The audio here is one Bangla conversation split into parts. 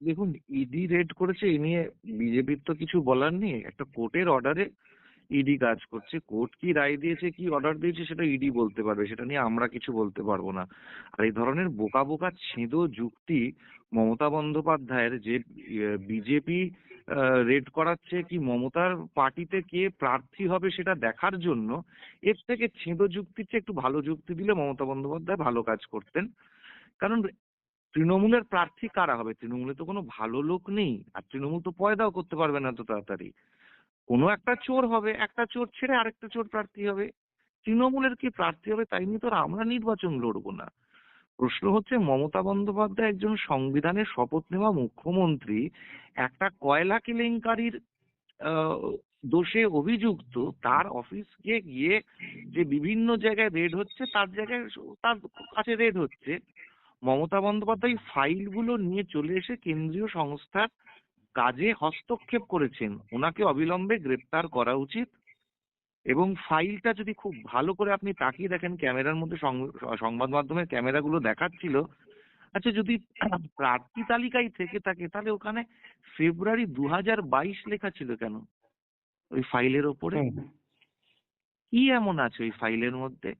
দেখুন ইডি রেড করেছে এ নিয়ে বিজেপির তো কিছু বলার নেই। একটা কোর্টের অর্ডারে ইডি কাজ করছে। কোর্ট কি রায় দিয়েছে, কি অর্ডার দিয়েছে, সেটা ইডি বলতে পারবে। সেটা নিয়ে আমরা কিছু বলতে পারব না। আর এই ধরনের বোকা বোকা ছেঁদো যুক্তি মমতা বন্দ্যোপাধ্যায়ের যে বিজেপি রেড করাচ্ছে কি মমতার পার্টিতে কে প্রার্থী হবে সেটা দেখার জন্য এর থেকে ছেঁদো যুক্তির চেয়ে একটু ভালো যুক্তি দিলে মমতা বন্দ্যোপাধ্যায় ভালো কাজ করতেন। কারণ তৃণমূলের প্রার্থী কারা হবে? তৃণমূলে তো কোনো ভালো লোক নেই। আর তৃণমূল তো পয়দাও করতে পারবে না এত তাড়াতাড়ি। কোনো একটা চোর হবে, একটা চোর ছেড়ে আরেকটা চোর প্রার্থী হবে। তৃণমূলের কি প্রার্থী হবে তাই নিয়ে তো আমরা নির্বাচন লড়বো না। প্রশ্ন হচ্ছে, মমতা বন্দ্যোপাধ্যায় একজন সংবিধানের শপথ নেওয়া মুখ্যমন্ত্রী, একটা কয়লা কেলেঙ্কারির দোষে অভিযুক্ত, তার অফিস অফিসকে গিয়ে যে বিভিন্ন জায়গায় রেড হচ্ছে, তার জায়গায় তার কাছে রেড হচ্ছে। মমতা বন্দ্যোপাধ্যায় ফাইলগুলো নিয়ে চলে এসে কেন্দ্রীয় সংস্থার কাজে হস্তক্ষেপ করেছেন। ওনাকে অবিলম্বে গ্রেপ্তার করা উচিত এবং ফাইলটা যদি খুব ভালো করে আপনি তাকিয়ে দেখেন ক্যামেরার মধ্যে সংবাদ মাধ্যমের ক্যামেরাগুলো দেখাচ্ছিল। আচ্ছা যদি প্রার্থী তালিকায় থেকে থাকে তাহলে ওখানে ফেব্রুয়ারি দু হাজার বাইশ লেখা ছিল কেন? ওই ফাইলের ওপরে? কি এমন আছে ওই ফাইলের মধ্যে?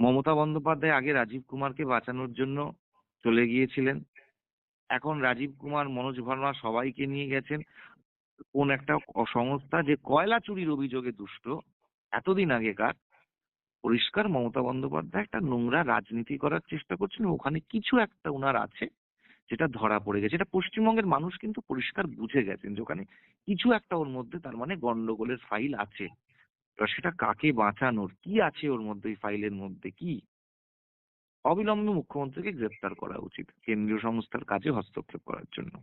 মমতা বন্দ্যোপাধ্যায় আগে রাজীব কুমারকে বাঁচানোর জন্য চলে গিয়েছিলেন। এখন রাজীব কুমার, মনোজ ভার্মা সবাইকে নিয়ে গেছেন। কোন একটা সংস্থা যে কয়লা চুরির অভিযোগে দুষ্ট, এতদিন আগেকার, পরিষ্কার মমতা বন্দ্যোপাধ্যায় একটা নোংরা রাজনীতি করার চেষ্টা করছেন। ওখানে কিছু একটা ওনার আছে যেটা ধরা পড়ে গেছে। এটা পশ্চিমবঙ্গের মানুষ কিন্তু পরিষ্কার বুঝে গেছেন যে ওখানে কিছু একটা ওর মধ্যে তার মানে গন্ডগোলের ফাইল আছে। এবার সেটা কাকে বাঁচানোর? কি আছে ওর মধ্যে ওই ফাইলের মধ্যে? কি? অবিলম্বে মুখ্যমন্ত্রীকে গ্রেপ্তার করা উচিত। কেন্দ্রীয় সংস্থার কাজে হস্তক্ষেপ করার জন্য।